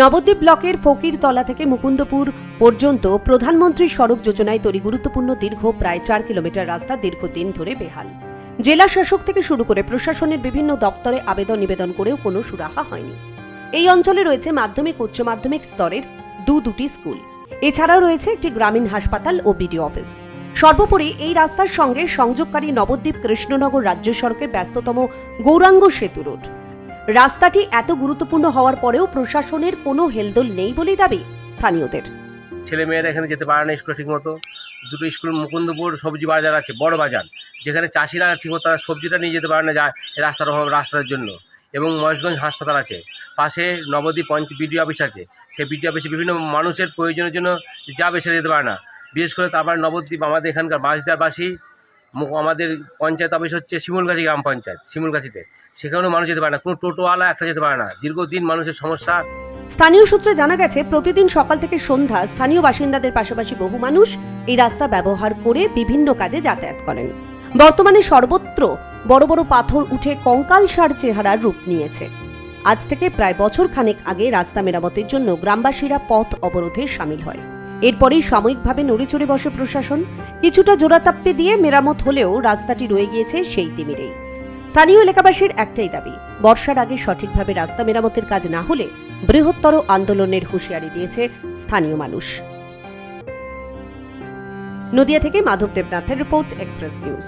নবদ্বীপ ব্লকের ফকিরতলা থেকে মুকুন্দপুর পর্যন্ত প্রধানমন্ত্রী সড়ক যোজনায় তৈরি গুরুত্বপূর্ণ দীর্ঘ প্রায় চার কিলোমিটার রাস্তা দীর্ঘদিন ধরে বেহাল। জেলা শাসক থেকে শুরু করে প্রশাসনের বিভিন্ন দফতরে আবেদন নিবেদন করেও কোনো সুরাহা হয়নি। এই অঞ্চলে রয়েছে মাধ্যমিক, উচ্চ মাধ্যমিক স্তরের দু দুটি স্কুল। এছাড়াও রয়েছে একটি গ্রামীণ হাসপাতাল ও বিডিও অফিস। সর্বোপরি এই রাস্তার সঙ্গে সংযোগকারী নবদ্বীপ কৃষ্ণনগর রাজ্য সড়কের ব্যস্ততম গৌরাঙ্গ সেতু রোড। রাস্তাটি এত গুরুত্বপূর্ণ হওয়ার পরেও প্রশাসনের কোনো হেলদোল নেই বলেই দাবি স্থানীয়দের। ছেলে মেয়েরা এখানে যেতে পারে না স্কুলে ঠিকমতো। দুটো স্কুল, মুকুন্দপুর, সবজি বাজার আছে, বড় বাজার। যেখানে চাষিরা ঠিকমতো তারা সবজিটা নিয়ে যেতে পারে না যা এই রাস্তার অভাব, রাস্তার জন্য। এবং মহেশগঞ্জ হাসপাতাল আছে। পাশে নবদ্বীপ পঞ্চ বিডিও অফিস আছে। সেই বিডিও অফিসে বিভিন্ন মানুষের প্রয়োজনের জন্য যাবে সেটা যেতে পারে না। বিশেষ করে তারপর নবদ্বীপ, আমাদের এখানকার বাসদারবাসী আমাদের পঞ্চায়েত অফিস হচ্ছে শিমুলগাছি গ্রাম পঞ্চায়েত, শিমুলগাছিতে। সেখানেও মানুষ যেতে পারে না, কোনো টোটোওয়ালা একটা যেতে পারে না। দীর্ঘদিন মানুষের সমস্যা। স্থানীয় সূত্রে জানা গেছে, প্রতিদিন সকাল থেকে সন্ধ্যা স্থানীয় বাসিন্দাদের পাশাপাশি বহু মানুষ এই রাস্তা ব্যবহার করে বিভিন্ন কাজে যাতায়াত করেন। বর্তমানে সর্বত্র বড় বড় পাথর উঠে কঙ্কালসার চেহারার রূপ নিয়েছে। আজ থেকে প্রায় বছর খানেক আগে রাস্তা মেরামতের জন্য গ্রামবাসীরা পথ অবরোধে সামিল হয়। এরপরেই সাময়িকভাবে নড়েচড়ে বসে প্রশাসন। কিছুটা জোড়াতাপ্পে দিয়ে মেরামত হলেও রাস্তাটি রয়ে গিয়েছে সেই তিমিরেই। স্থানীয় এলাকাবাসীর একটাই দাবি, বর্ষার আগে সঠিকভাবে রাস্তা মেরামতের কাজ না হলে বৃহত্তর আন্দোলনের হুঁশিয়ারি দিয়েছে স্থানীয় মানুষ। নদিয়া থেকে মাধব দেবনাথের রিপোর্ট, এক্সপ্রেস নিউজ।